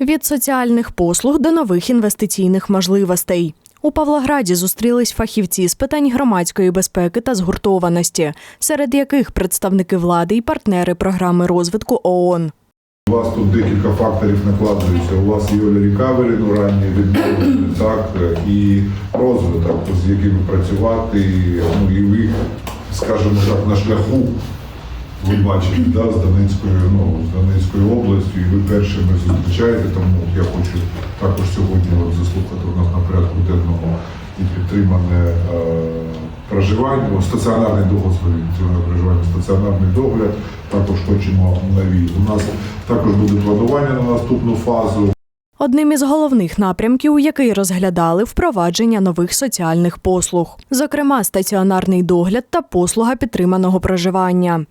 Від соціальних послуг до нових інвестиційних можливостей. У Павлограді зустрілись фахівці з питань громадської безпеки та згуртованості, серед яких представники влади і партнери програми розвитку ООН. У вас тут декілька факторів накладуються. У вас є рекавері, ну ранні відновлення, так, і розвиток, з якими працювати, ну і ви, скажімо так, на шляху. Ви бачите, да, з Донецькою, ну, з Донецькою областю, і ви першими зустрічаєте, тому я хочу також сьогодні от, заслухати у нас на порядку денному і підтримане е, проживання, стаціонарний догляд, проживання, стаціонарний догляд. Також хочемо нові. У нас також буде планування на наступну фазу. Одним із головних напрямків, який розглядали впровадження нових соціальних послуг, зокрема стаціонарний догляд та послуга підтриманого проживання.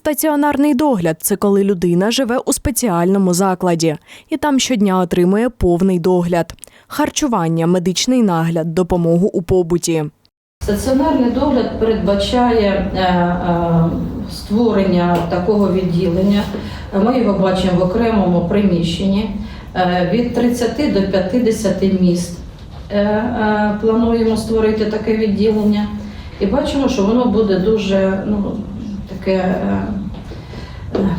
Стаціонарний догляд це коли людина живе у спеціальному закладі і там щодня отримує повний догляд, харчування, медичний нагляд, допомогу у побуті. Стаціонарний догляд передбачає е, е, створення такого відділення. Ми його бачимо в окремому приміщенні Е, від 30 до 50 міст. Плануємо створити таке відділення. І бачимо, що воно буде дуже ну, таке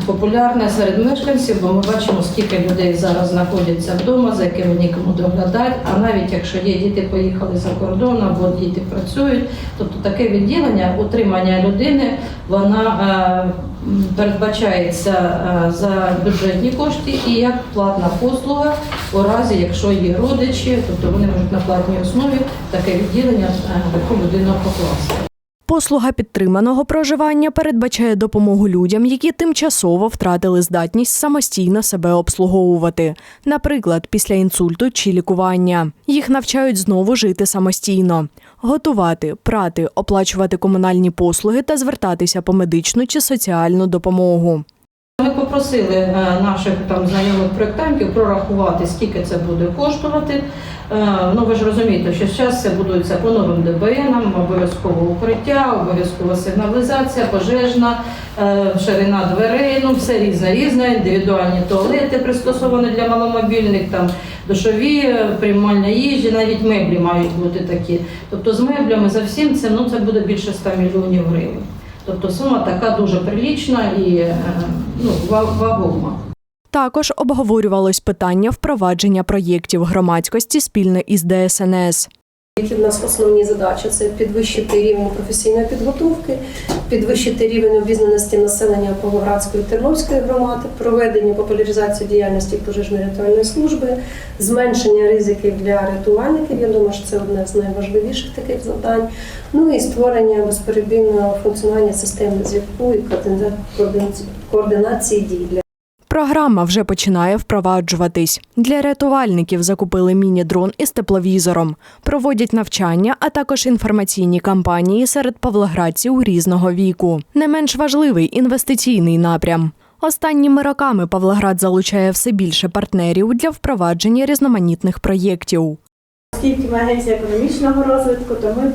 популярне серед мешканців, бо ми бачимо, скільки людей зараз знаходяться вдома, за якими нікому доглядати. А навіть якщо є діти, поїхали за кордон або діти працюють, тобто таке відділення утримання людини, вона е, передбачається е, за бюджетні кошти і як платна послуга у разі, якщо є родичі, тобто вони можуть на платній основі таке відділення е, таку людину покласти. Послуга підтриманого проживання передбачає допомогу людям, які тимчасово втратили здатність самостійно себе обслуговувати, наприклад, після інсульту чи лікування. Їх навчають знову жити самостійно, готувати, прати, оплачувати комунальні послуги та звертатися по медичну чи соціальну допомогу. Ми попросили е, наших там знайомих проєктантів прорахувати, скільки це буде коштувати. Е, Ну ви ж розумієте, що зараз це будується по новим ДБНам, обов'язково укриття, обов'язкова сигналізація, пожежна, е, ширина дверей, ну все різне, різне, індивідуальні туалети пристосовані для маломобільних, там душові, приймальня їжі, навіть меблі мають бути такі. Тобто з меблями за всім це ну це буде більше 100 мільйонів гривень. Тобто сума така дуже прилічна і е, ну, ва- вагома. Також обговорювалось питання впровадження проєктів громадськості спільно із ДСНС. Які в нас основні задачі це підвищити рівень професійної підготовки, підвищити рівень обізнаності населення Павлоградської і Тернопільської громади, проведення популяризації діяльності пожежної рятувальної служби, зменшення ризиків для рятувальників. Я думаю, що це одне з найважливіших таких завдань. Ну і створення безперебійного функціонування системи зв'язку і координації дій для Програма вже починає впроваджуватись. Для рятувальників закупили міні-дрон із тепловізором, проводять навчання, а також інформаційні кампанії серед павлоградців різного віку. Не менш важливий інвестиційний напрям. Останніми роками Павлоград залучає все більше партнерів для впровадження різноманітних проєктів. Оскільки ми агенція економічного розвитку, то ми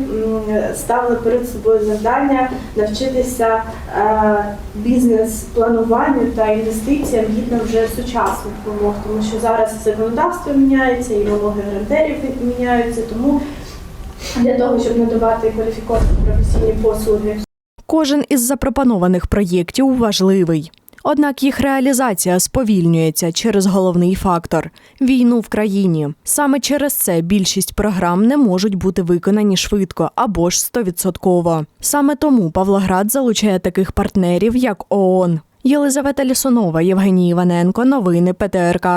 ставили перед собою завдання навчитися е, бізнес-плануванню та інвестиціям гідно вже сучасних вимог, тому що зараз законодавство міняється, і вимоги грантерів міняються. Тому для того, щоб надавати кваліфіковані професійні послуги Кожен із запропонованих проєктів важливий. Однак їх реалізація сповільнюється через головний фактор війну в країні. Саме через це більшість програм не можуть бути виконані швидко або ж стовідсотково. Саме тому Павлоград залучає таких партнерів, як ООН. Єлизавета Лісунова, Євгеній Іваненко, новини ПТРК.